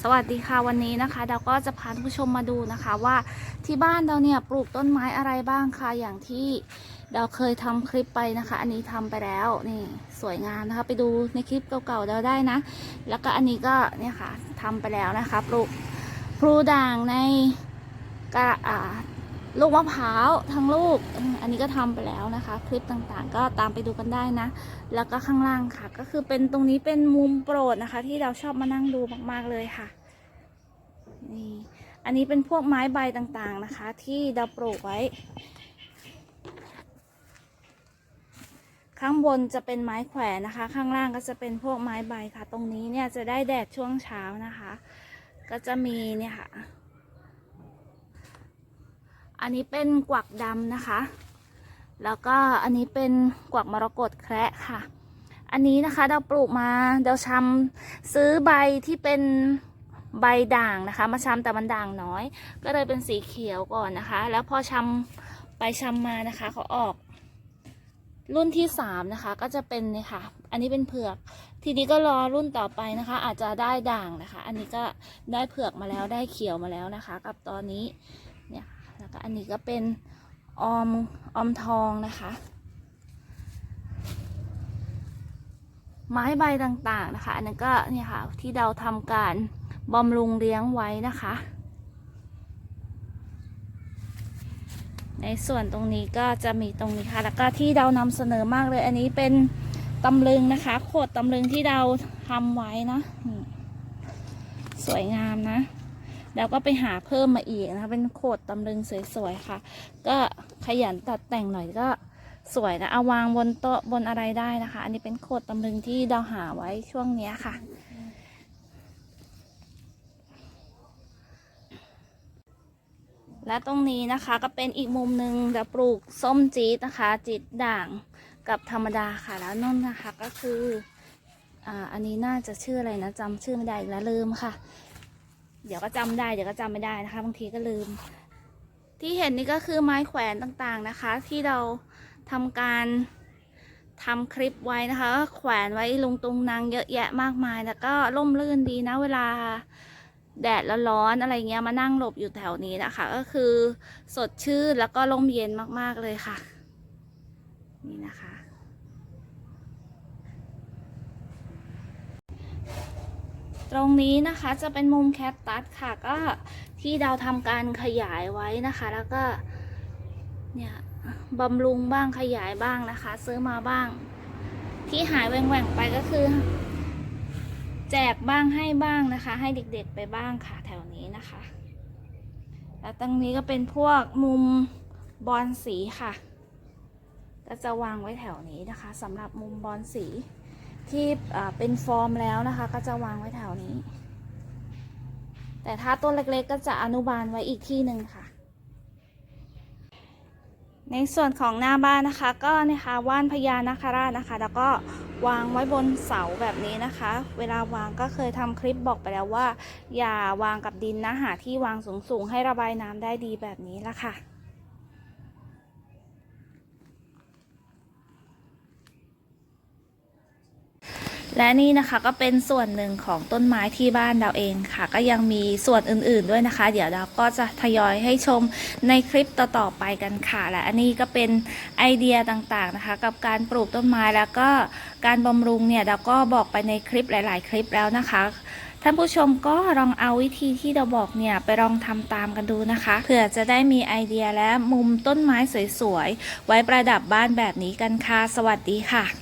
สวัสดีค่ะวันนี้นะคะเราก็จะพาท่านผู้ชมมาดูนะคะว่าที่บ้านเราเนี่ยปลูกต้นไม้อะไรบ้างค่ะอย่างที่เราเคยทำคลิปไปนะคะ อันนี้ทำไปแล้วนี่สวยงามนะคะ ไปดูในคลิปเก่าๆเราได้นะ แล้วก็อันนี้ก็เนี่ยค่ะทำไปแล้วนะคะ ปลูกพลูด่างในกระอ่า ลูกมะพร้าวทั้งลูก อันนี้ก็ทำไปแล้วนะคะ คลิปต่างๆ ก็ตามไปดูกันได้นะ แล้วก็ข้างล่างค่ะ ก็คือเป็นตรงนี้เป็นมุมโปรดนะคะ ที่เราชอบมานั่งดูมากๆเลยค่ะนี่อันนี้เป็นพวกไม้ใบต่างๆนะคะ ที่เราปลูกไว้ ข้างบนจะเป็นไม้แขวนนะคะ ข้างล่างก็จะเป็นพวกไม้ใบค่ะ ตรงนี้เนี่ยจะได้แดดช่วงเช้านะคะ ก็จะมีเนี่ยค่ะ อันนี้เป็นกวักดำนะคะ แล้วก็อันนี้เป็นกวักมรกตแคระค่ะ อันนี้นะคะเราปลูกมาเราชำซื้อใบที่เป็นใบด่างนะคะ มาชำแต่มันด่างน้อย ก็เลยเป็นสีเขียวก่อนนะคะ แล้วพอชำไปชำมานะคะเขาออกรุ่นที่สามนะคะก็จะเป็นเนี่ยค่ะ อันนี้เป็นเผือก ทีนี้ก็รอรุ่นต่อไปนะคะ อาจจะได้ด่างนะคะ อันนี้ก็ได้เผือกมาแล้วได้เขียวมาแล้วนะคะ กับตอนนี้เนี่ย อันนี้ก็เป็นออมออมทองนะคะ ไม้ใบต่างๆนะคะ อันนั้นก็เนี่ยค่ะที่เราทำการบำรุงเลี้ยงไว้นะคะ ในส่วนตรงนี้ก็จะมีตรงนี้ค่ะ แล้วก็ที่เรานำเสนอมากเลย อันนี้เป็นตำลึงนะคะโขดตำลึงที่เราทำไว้นะ สวยงามนะ แล้วก็ไปหาเพิ่มมาอีกนะคะ เป็นโขดตำลึงสวยๆค่ะ ก็ขยันตัดแต่งหน่อยก็สวยนะ เอาวางบนโต๊ะบนอะไรได้นะคะ อันนี้เป็นโขดตำลึงที่เราหาไว้ช่วงเนี้ยค่ะ และตรงนี้นะคะก็เป็นอีกมุมหนึ่งจะปลูกส้มจี๊ดนะคะ จี๊ดด่างกับธรรมดาค่ะ แล้วนั่นนะคะก็คือ อ่า อันนี้น่าจะชื่ออะไรนะจำชื่อไม่ได้อีกแล้วลืมค่ะ เดี๋ยวก็จำได้เดี๋ยวก็จำไม่ได้นะคะ บางทีก็ลืม ที่เห็นนี่ก็คือไม้แขวนต่างๆนะคะ ที่เราทำการทำคลิปไว้นะคะก็แขวนไว้ลงตุงนางเยอะแยะมากมาย แล้วก็ร่มรื่นดีนะเวลาแดดร้อนอะไรเงี้ยมานั่งหลบอยู่แถวนี้นะคะ ก็คือสดชื่นแล้วก็ร่มเย็นมากๆเลยค่ะ นี่นะคะ ตรงนี้นะคะจะเป็นมุมแคปตัสค่ะก็ที่เราทำการขยายไว้นะคะ แล้วก็เนี่ยบำรุงบ้างขยายบ้างนะคะ ซื้อมาบ้าง ที่หายแหว่งๆไปก็คือ แจกบ้างให้บ้างนะคะ ให้เด็กๆไปบ้างค่ะแถวนี้นะคะ แล้วตรงนี้ก็เป็นพวกมุมบอลสีค่ะ ก็จะวางไว้แถวนี้นะคะสำหรับมุมบอลสี ที่เป็นฟอร์มแล้วนะคะ ก็จะวางไว้แถวนี้ แต่ถ้าต้นเล็กๆ ก็จะอนุบาลไว้อีกที่หนึ่งค่ะ ในส่วนของหน้าบ้านนะคะ ก็นะคะว่านพญานาคราชนะคะ แล้วก็วางไว้บนเสาแบบนี้นะคะ เวลาวางก็เคยทำคลิปบอกไปแล้วว่า อย่าวางกับดินนะหาที่วางสูงๆ ให้ระบายน้ำได้ดีแบบนี้ละค่ะ และนี่นะคะก็เป็นส่วนหนึ่งของต้นไม้ที่บ้านเราเองค่ะ ก็ยังมีส่วนอื่นๆด้วยนะคะ เดี๋ยวเราก็จะทยอยให้ชมในคลิปต่อๆไปกันค่ะ และอันนี้ก็เป็นไอเดียต่างๆนะคะ กับการปลูกต้นไม้แล้วก็การบำรุงเนี่ยเราก็บอกไปในคลิปหลาย ๆ คลิปแล้วนะคะท่านผู้ชมก็ลองเอาวิธีที่เราบอกเนี่ยไปลองทำตามกันดูนะคะเผื่อจะได้มีไอเดียและมุมต้นไม้สวยๆ ไว้ประดับบ้านแบบนี้กันค่ะ สวัสดีค่ะ